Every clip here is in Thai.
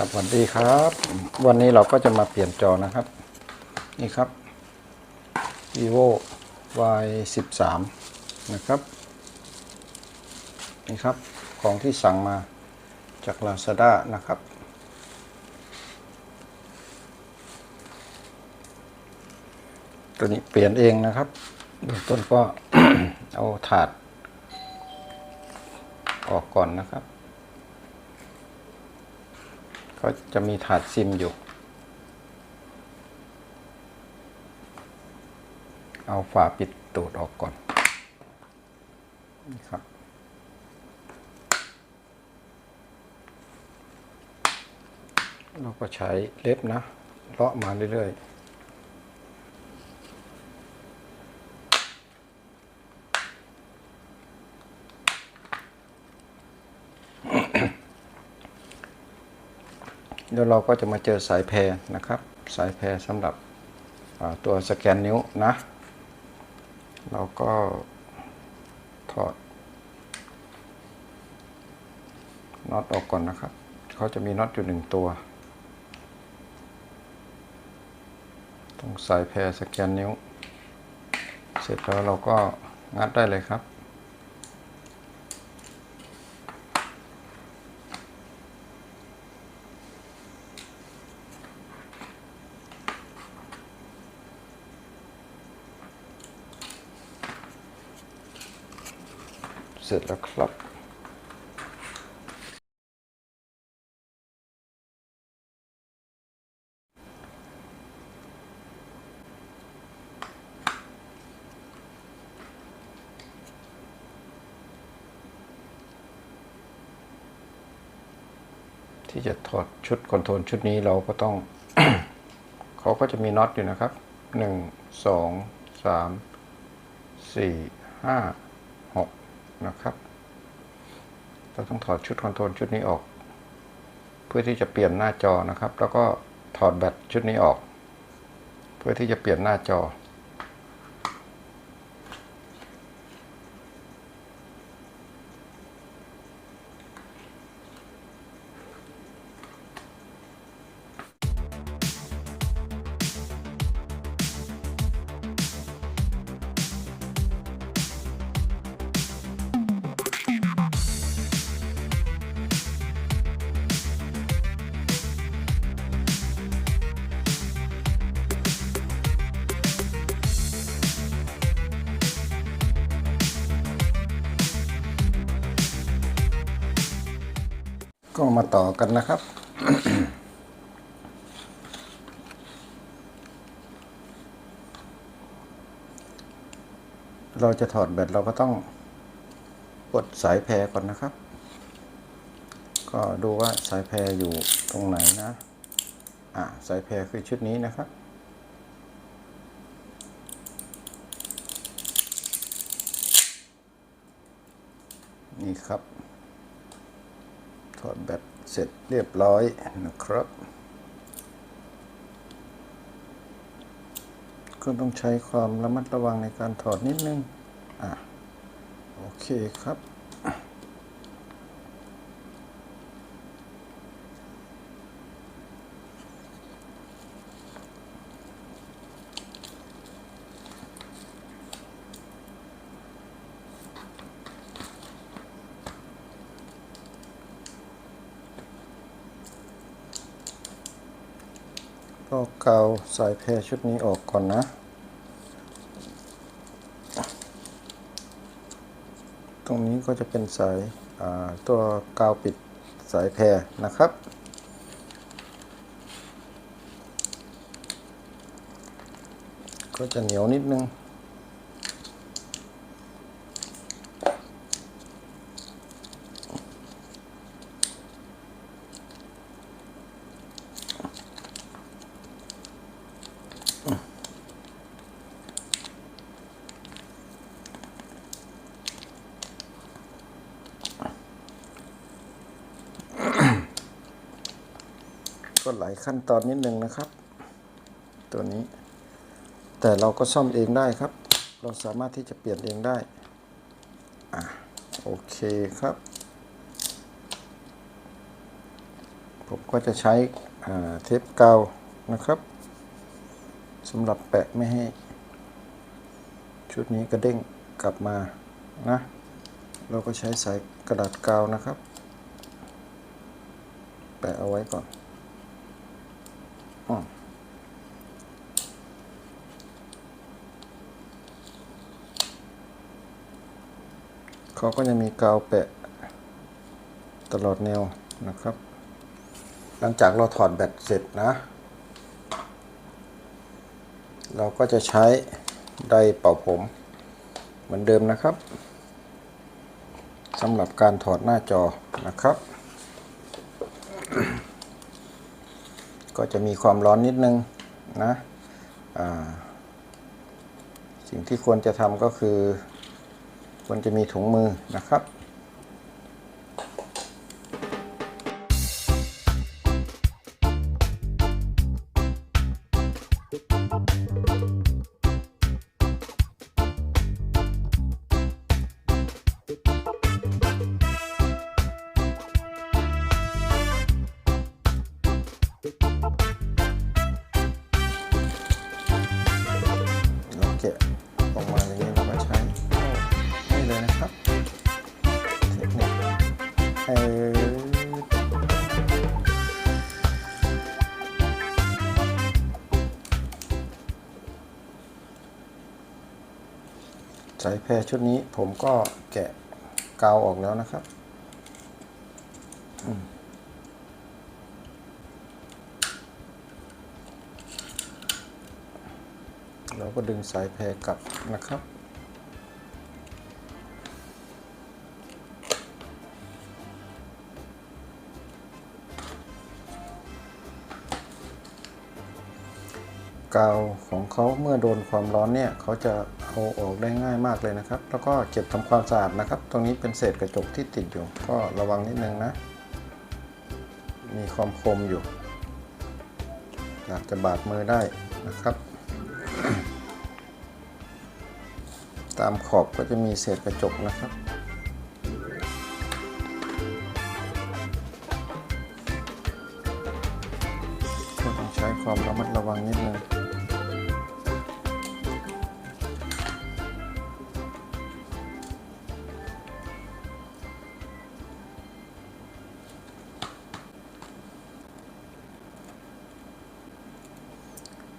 สวัสดีครับ วันนี้เราก็จะมาเปลี่ยนจอนะครับ นี่ครับ vivo y 1 3นะครับ นี่ครับของที่สั่งมาจาก Lazada นะครับ ตัวนี้เปลี่ยนเองนะครับเบื้องต้นก็เอาถาดออกก่อนนะครับ ก็จะมีถาดซิมอยู่ เอาฝาปิดตูดออกก่อนครับ เราก็ใช้เล็บนะเลาะมาเรื่อยๆ เดี๋ยวเราก็จะมาเจอสายแพรนะครับ สายแพรสำหรับตัวสแกนนิ้วนะ เราก็ถอดน็อตออกก่อนนะครับ เขาจะมีน็อตอยู่หนึ่งตัวตรงสายแพรสแกนนิ้ว เสร็จแล้วเราก็งัดได้เลยครับ สร็จแล้วครับที่จะถอดชุดคอนโทรลชุดนี้เราก็ต้อง เขาก็จะมีน็อตอยู่นะครับหนึ่งสองสามสี่ห้า นะครับ เราต้องถอดชุดคอนโทรลชุดนี้ออก เพื่อที่จะเปลี่ยนหน้าจอนะครับ แล้วก็ถอดแบตชุดนี้ออก เพื่อที่จะเปลี่ยนหน้าจอ ก็มาต่อกันนะครับ เราจะถอดแบตเราก็ต้องกดสายแพรก่อนนะครับ ก็ดูว่าสายแพรอยู่ตรงไหนนะ อะสายแพรคือชุดนี้นะครับนี่ครับ ถอดแบตเสร็จเรียบร้อยนะครับ ก็ต้องใช้ความระมัดระวังในการถอดนิดนึง อะ โอเคครับ ก็เกาสายแพรชุดนี้ออกก่อนนะ ตรงนี้ก็จะเป็นสายาตัวกาวปิดสายแพรนะครับก็จะเหนียวนิดนึง ก็หลายขั้นตอนนิดนึงนะครับ ตัวนี้ แต่เราก็ซ่อมเองได้ครับ เราสามารถที่จะเปลี่ยนเองได้อะโอเคครับ ผมก็จะใช้เทปกาวนะครับสำหรับแปะไม่ให้ ชุดนี้กระเด้งกลับมานะเราก็ใช้สายกระดาษกาวนะครับ แปะเอาไว้ก่อน อมเขาก็จะมีกาวแปะตลอดแนวนะครับ หลังจากเราถอดแบตเสร็จนะ เราก็จะใช้ไดเป่าผมเหมือนเดิมนะครับสำหรับการถอดหน้าจอนะครับ ก็จะมีความร้อนนิดนึงนะสิ่งที่ควรจะทำก็คือ ควรจะมีถุงมือนะครับ เออสายแพรชุดนี้ผมก็แกะกาวออกแล้วนะครับ เราก็ดึงสายแพรกลับนะครับ กาวของเขาเมื่อโดนความร้อนเนี่ยเขาจะเอาออกได้ง่ายมากเลยนะครับ แล้วก็เก็บทำความสะอาดนะครับ ตรงนี้เป็นเศษกระจกที่ติดอยู่ ก็ระวังนิดนึงนะ มีความคมอยู่อยากจะบาดมือได้นะครับ ตามขอบก็จะมีเศษกระจกนะครับ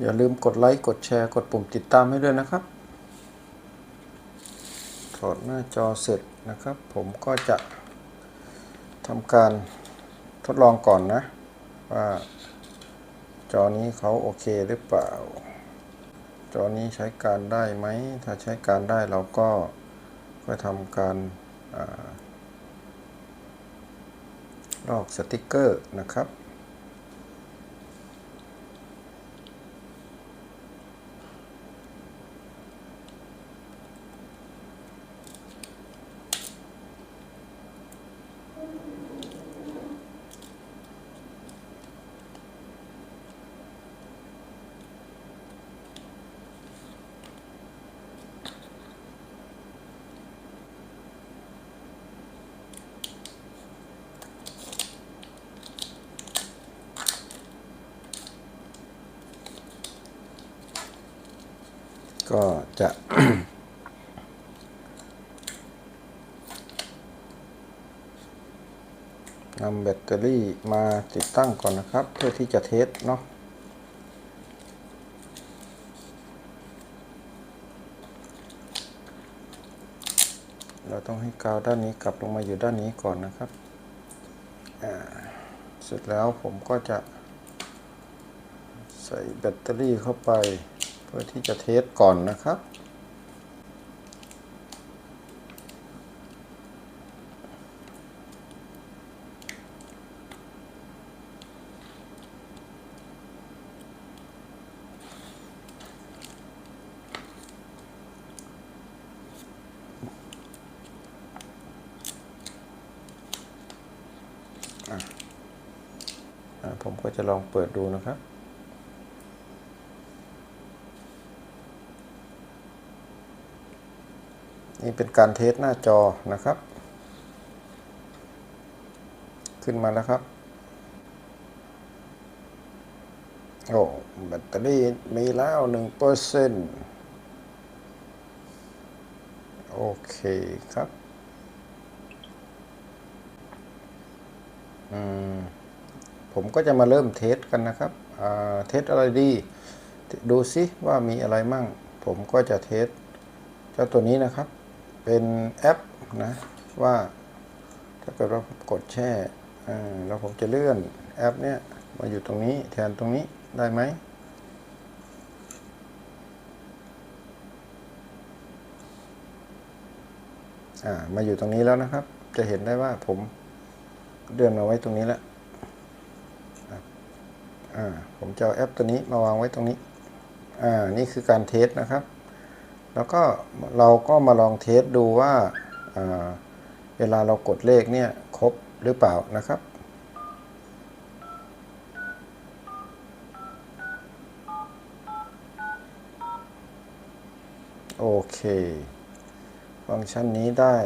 อย่าลืมกดไลค์กดแชร์กดปุ่มติดตามให้ด้วยนะครับถอดหน้าจอเสร็จนะครับ ผมก็จะทำการทดลองก่อนนะ ว่าจอนี้เขาโอเคหรือเปล่า จอนี้ใช้การได้ไหม ถ้าใช้การได้เราก็ค่อยทำการอาลอกสติกเกอร์นะครับ ก็จะ นำแบตเตอรี่มาติดตั้งก่อนนะครับ เพื่อที่จะเทสเนาะเราต้องให้กาวด้านนี้กลับลงมาอยู่ด้านนี้ก่อนนะครับ เสร็จแล้วผมก็จะใส่แบตเตอรี่เข้าไป พื่อที่จะเทสก่อนนะครับอะผมก็จะลองเปิดดูนะครับ นี่เป็นการเทสหน้าจอนะครับ ขึ้นมาแล้วครับโอ้แบตเตอรี่มีแล้วหนึ่งเปอร์เซ็นต์โอเคครับ อืม ผมก็จะมาเริ่มเทสกันนะครับเทสอะไรดี ดูซิว่ามีอะไรมั่ง ผมก็จะเทสเจ้าตัวนี้นะครับ เป็นแอปนะว่าถ้าเกิดว่ากดแช่แล้วผมจะเลื่อนแอปเนี้ยมาอยู่ตรงนี้แทนตรงนี้ได้ไหมอ่ามาอยู่ตรงนี้แล้วนะครับ จะเห็นได้ว่าผมเลื่อนมาไว้ตรงนี้แล้วอะอ่าผมจะเอาแอปตัวนี้มาวางไว้ตรงนี้ อ่า นี่คือการเทสนะครับ แล้วก็เราก็มาลองเทสดูว่าาเวลาเรากดเลขเนี่ยครบหรือเปล่านะครับ โอเค ฟังก์ชันนี้ได้